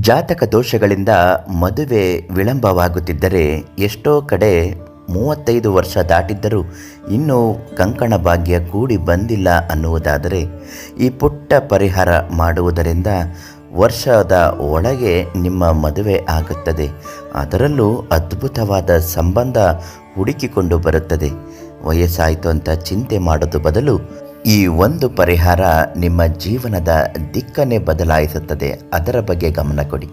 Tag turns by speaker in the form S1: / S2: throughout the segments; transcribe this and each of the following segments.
S1: ಜಾತಕ ದೋಷಗಳಿಂದ ಮದುವೆ ವಿಳಂಬವಾಗುತ್ತಿದ್ದರೆ ಎಷ್ಟೋ ಕಡೆ ಮೂವತ್ತೈದು ವರ್ಷ ದಾಟಿದ್ದರೂ ಇನ್ನೂ ಕಂಕಣ ಭಾಗ್ಯ ಕೂಡಿ ಬಂದಿಲ್ಲ ಅನ್ನುವುದಾದರೆ ಈ ಪುಟ್ಟ ಪರಿಹಾರ ಮಾಡುವುದರಿಂದ ವರ್ಷದ ಒಳಗೆ ನಿಮ್ಮ ಮದುವೆ ಆಗುತ್ತದೆ. ಅದರಲ್ಲೂ ಅದ್ಭುತವಾದ ಸಂಬಂಧ ಹುಡುಕಿಕೊಂಡು ಬರುತ್ತದೆ. ವಯಸ್ಸಾಯಿತು ಅಂತ ಚಿಂತೆ ಮಾಡೋದು ಬದಲು ಈ ಒಂದು ಪರಿಹಾರ ನಿಮ್ಮ ಜೀವನದ ದಿಕ್ಕನ್ನೇ ಬದಲಾಯಿಸುತ್ತದೆ. ಅದರ ಬಗ್ಗೆ ಗಮನ ಕೊಡಿ.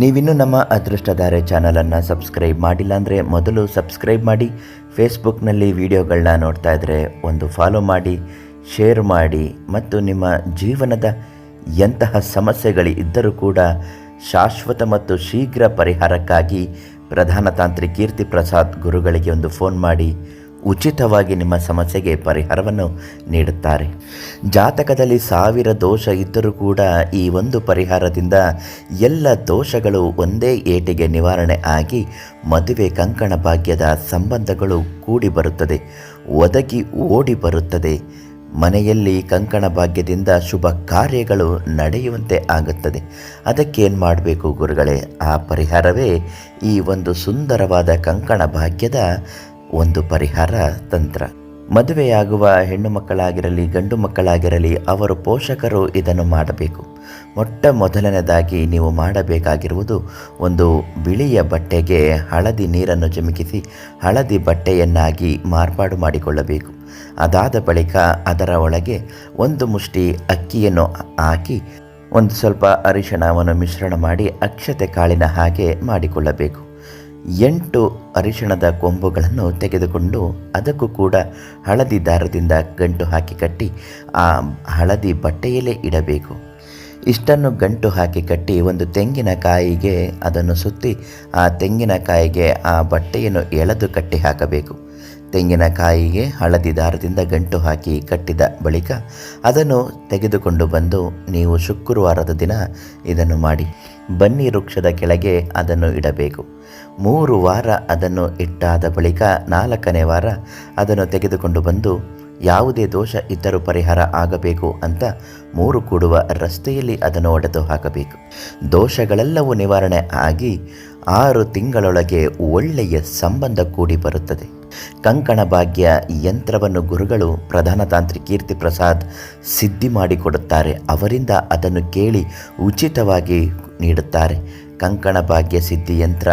S1: ನೀವಿನ್ನೂ ನಮ್ಮ ಅದೃಷ್ಟಧಾರೆ ಚಾನಲನ್ನು ಸಬ್ಸ್ಕ್ರೈಬ್ ಮಾಡಿಲ್ಲ ಅಂದರೆ ಮೊದಲು ಸಬ್ಸ್ಕ್ರೈಬ್ ಮಾಡಿ, ಫೇಸ್ಬುಕ್ನಲ್ಲಿ ವಿಡಿಯೋಗಳನ್ನ ನೋಡ್ತಾ ಇದ್ದರೆ ಒಂದು ಫಾಲೋ ಮಾಡಿ, ಶೇರ್ ಮಾಡಿ ಮತ್ತು ನಿಮ್ಮ ಜೀವನದ ಎಂತಹ ಸಮಸ್ಯೆಗಳು ಇದ್ದರೂ ಕೂಡ ಶಾಶ್ವತ ಮತ್ತು ಶೀಘ್ರ ಪರಿಹಾರಕ್ಕಾಗಿ ಪ್ರಧಾನ ತಾಂತ್ರಿ ಕೀರ್ತಿ ಪ್ರಸಾದ್ ಗುರುಗಳಿಗೆ ಒಂದು ಫೋನ್ ಮಾಡಿ ಉಚಿತವಾಗಿ ನಿಮ್ಮ ಸಮಸ್ಯೆಗೆ ಪರಿಹಾರವನ್ನು ನೀಡುತ್ತಾರೆ. ಜಾತಕದಲ್ಲಿ ಸಾವಿರ ದೋಷ ಇದ್ದರೂ ಕೂಡ ಈ ಒಂದು ಪರಿಹಾರದಿಂದ ಎಲ್ಲ ದೋಷಗಳು ಒಂದೇ ಏಟಿಗೆ ನಿವಾರಣೆ ಆಗಿ ಮದುವೆ ಕಂಕಣ ಭಾಗ್ಯದ ಸಂಬಂಧಗಳು ಕೂಡಿ ಬರುತ್ತದೆ, ಒದಗಿ ಓಡಿ ಬರುತ್ತದೆ. ಮನೆಯಲ್ಲಿ ಕಂಕಣ ಭಾಗ್ಯದಿಂದ ಶುಭ ಕಾರ್ಯಗಳು ನಡೆಯುವಂತೆ ಆಗುತ್ತದೆ. ಅದಕ್ಕೇನು ಮಾಡಬೇಕು ಗುರುಗಳೇ? ಆ ಪರಿಹಾರವೇ ಈ ಒಂದು ಸುಂದರವಾದ ಕಂಕಣ ಭಾಗ್ಯದ ಒಂದು ಪರಿಹಾರ ತಂತ್ರ. ಮದುವೆಯಾಗುವ ಹೆಣ್ಣು ಮಕ್ಕಳಾಗಿರಲಿ ಗಂಡು ಮಕ್ಕಳಾಗಿರಲಿ ಅವರು ಪೋಷಕರು ಇದನ್ನು ಮಾಡಬೇಕು. ಮೊಟ್ಟ ಮೊದಲನೇದಾಗಿ ನೀವು ಮಾಡಬೇಕಾಗಿರುವುದು ಒಂದು ಬಿಳಿಯ ಬಟ್ಟೆಗೆ ಹಳದಿ ನೀರನ್ನು ಚಿಮುಕಿಸಿ, ಹಳದಿ ಬಟ್ಟೆಯನ್ನಾಗಿ ಮಾರ್ಪಾಡು ಮಾಡಿಕೊಳ್ಳಬೇಕು. ಅದಾದ ಬಳಿಕ ಅದರ ಒಳಗೆ ಒಂದು ಮುಷ್ಟಿ ಅಕ್ಕಿಯನ್ನು ಹಾಕಿ, ಒಂದು ಸ್ವಲ್ಪ ಅರಿಶಿಣವನ್ನು ಮಿಶ್ರಣ ಮಾಡಿ ಅಕ್ಷತೆ ಕಾಳಿನ ಹಾಗೆ ಮಾಡಿಕೊಳ್ಳಬೇಕು. ಎಂಟು ಅರಿಶಿಣದ ಕೊಂಬುಗಳನ್ನು ತೆಗೆದುಕೊಂಡು ಅದಕ್ಕೂ ಕೂಡ ಹಳದಿ ದಾರದಿಂದ ಗಂಟು ಹಾಕಿ ಕಟ್ಟಿ ಆ ಹಳದಿ ಬಟ್ಟೆಯಲ್ಲೇ ಇಡಬೇಕು. ಇಷ್ಟನ್ನು ಗಂಟು ಹಾಕಿ ಕಟ್ಟಿ ಒಂದು ತೆಂಗಿನಕಾಯಿಗೆ ಅದನ್ನು ಸುತ್ತಿ ಆ ತೆಂಗಿನಕಾಯಿಗೆ ಆ ಬಟ್ಟೆಯನ್ನು ಎಳೆದು ಕಟ್ಟಿ ಹಾಕಬೇಕು. ತೆಂಗಿನಕಾಯಿಗೆ ಹಳದಿ ದಾರದಿಂದ ಗಂಟು ಹಾಕಿ ಕಟ್ಟಿದ ಬಳಿಕ ಅದನ್ನು ತೆಗೆದುಕೊಂಡು ಬಂದು ನೀವು ಶುಕ್ರವಾರದ ದಿನ ಇದನ್ನು ಮಾಡಿ. ಬನ್ನಿ ವೃಕ್ಷದ ಕೆಳಗೆ ಅದನ್ನು ಇಡಬೇಕು. ಮೂರು ವಾರ ಅದನ್ನು ಇಟ್ಟಾದ ಬಳಿಕ ನಾಲ್ಕನೇ ವಾರ ಅದನ್ನು ತೆಗೆದುಕೊಂಡು ಬಂದು ಯಾವುದೇ ದೋಷ ಇದ್ದರೂ ಪರಿಹಾರ ಆಗಬೇಕು ಅಂತ ಮೂರು ಕೂಡುವ ರಸ್ತೆಯಲ್ಲಿ ಅದನ್ನು ಒಡೆದು ಹಾಕಬೇಕು. ದೋಷಗಳೆಲ್ಲವೂ ನಿವಾರಣೆ ಆಗಿ ಆರು ತಿಂಗಳೊಳಗೆ ಒಳ್ಳೆಯ ಸಂಬಂಧ ಕೂಡಿ ಬರುತ್ತದೆ. ಕಂಕಣ ಭಾಗ್ಯ ಯಂತ್ರವನ್ನು ಗುರುಗಳು ಪ್ರಧಾನ ತಾಂತ್ರಿ ಕೀರ್ತಿ ಪ್ರಸಾದ್ ಸಿದ್ಧಿ ಮಾಡಿಕೊಡುತ್ತಾರೆ. ಅವರಿಂದ ಅದನ್ನು ಕೇಳಿ ಉಚಿತವಾಗಿ ನೀಡುತ್ತಾರೆ. ಕಂಕಣ ಭಾಗ್ಯ ಸಿದ್ಧಿ ಯಂತ್ರ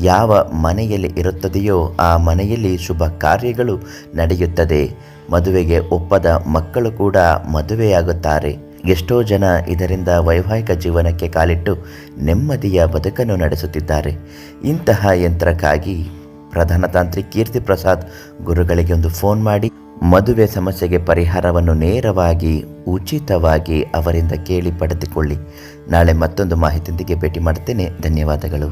S1: ಯಾವ ಮನೆಯಲ್ಲಿ ಇರುತ್ತದೆಯೋ ಆ ಮನೆಯಲ್ಲಿ ಶುಭ ಕಾರ್ಯಗಳು ನಡೆಯುತ್ತದೆ. ಮದುವೆಗೆ ಒಪ್ಪದ ಮಕ್ಕಳು ಕೂಡ ಮದುವೆಯಾಗುತ್ತಾರೆ. ಎಷ್ಟೋ ಜನ ಇದರಿಂದ ವೈವಾಹಿಕ ಜೀವನಕ್ಕೆ ಕಾಲಿಟ್ಟು ನೆಮ್ಮದಿಯ ಬದುಕನ್ನು ನಡೆಸುತ್ತಿದ್ದಾರೆ. ಇಂತಹ ಯಂತ್ರಕ್ಕಾಗಿ ಪ್ರಧಾನ ತಾಂತ್ರಿ ಕೀರ್ತಿ ಪ್ರಸಾದ್ ಗುರುಗಳಿಗೆ ಒಂದು ಫೋನ್ ಮಾಡಿ ಮದುವೆ ಸಮಸ್ಯೆಗೆ ಪರಿಹಾರವನ್ನು ನೇರವಾಗಿ, ಉಚಿತವಾಗಿ ಅವರಿಂದ ಕೇಳಿ ಪಡೆದುಕೊಳ್ಳಿ. ನಾಳೆ ಮತ್ತೊಂದು ಮಾಹಿತಿಯೊಂದಿಗೆ ಭೇಟಿ ಮಾಡ್ತೇನೆ. ಧನ್ಯವಾದಗಳು.